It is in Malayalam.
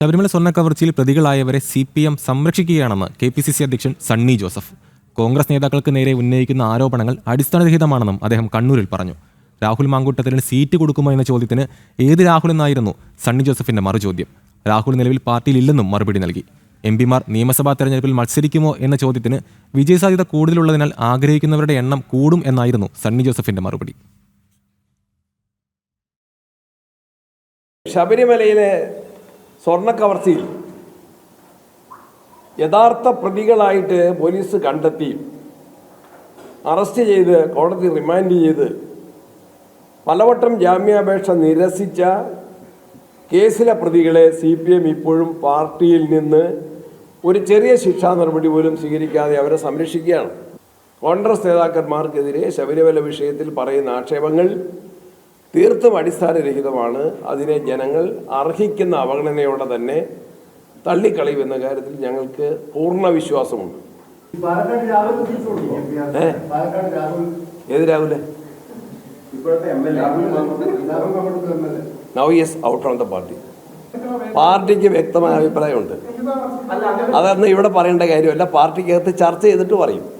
ശബരിമല സ്വർണ കവർച്ചയിൽ പ്രതികളായവരെ സി പി എം സംരക്ഷിക്കുകയാണെന്ന് കെ പി സി സി അധ്യക്ഷൻ സണ്ണി ജോസഫ്. കോൺഗ്രസ് നേതാക്കൾക്ക് നേരെ ഉന്നയിക്കുന്ന ആരോപണങ്ങൾ അടിസ്ഥാനരഹിതമാണെന്നും അദ്ദേഹം കണ്ണൂരിൽ പറഞ്ഞു. രാഹുൽ മാങ്കൂട്ടത്തിന് സീറ്റ് കൊടുക്കുമോ എന്ന ചോദ്യത്തിന് ഏത് രാഹുൽ എന്നായിരുന്നു സണ്ണി ജോസഫിന്റെ മറുചോദ്യം. രാഹുൽ നിലവിൽ പാർട്ടിയിലില്ലെന്നും മറുപടി നൽകി. എം പിമാർ നിയമസഭാ തെരഞ്ഞെടുപ്പിൽ മത്സരിക്കുമോ എന്ന ചോദ്യത്തിന് വിജയസാധ്യത കൂടുതലുള്ളതിനാൽ ആഗ്രഹിക്കുന്നവരുടെ എണ്ണം കൂടും എന്നായിരുന്നു സണ്ണി ജോസഫിന്റെ മറുപടി. ശബരിമലയിലെ സ്വർണ കവർച്ചയിൽ യഥാർത്ഥ പ്രതികളായിട്ട് പോലീസ് കണ്ടെത്തി. അറസ്റ്റ് ചെയ്ത് കോടതി റിമാൻഡ് ചെയ്ത് പലവട്ടം ജാമ്യാപേക്ഷ നിരസിച്ച കേസിലെ പ്രതികളെ സി പി എം ഇപ്പോഴും പാർട്ടിയിൽ നിന്ന് ഒരു ചെറിയ ശിക്ഷാ നടപടി പോലും സ്വീകരിക്കാതെ അവരെ സംരക്ഷിക്കുകയാണ്. കോൺഗ്രസ് നേതാക്കന്മാർക്കെതിരെ ശബരിമല വിഷയത്തിൽ പറയുന്ന ആക്ഷേപങ്ങൾ തീർത്തും അടിസ്ഥാനരഹിതമാണ്. അതിനെ ജനങ്ങൾ അർഹിക്കുന്ന അവഗണനയോടെ തന്നെ തള്ളിക്കളയുമെന്ന കാര്യത്തിൽ ഞങ്ങൾക്ക് പൂർണ വിശ്വാസമുണ്ട്. ഏത് രാഹുലെ? Now yes out of the party പാർട്ടിക്ക് വ്യക്തമായ അഭിപ്രായമുണ്ട്. അതൊന്നും ഇവിടെ പറയേണ്ട കാര്യമല്ല. പാർട്ടിക്കകത്ത് ചർച്ച ചെയ്തിട്ട് പറയും.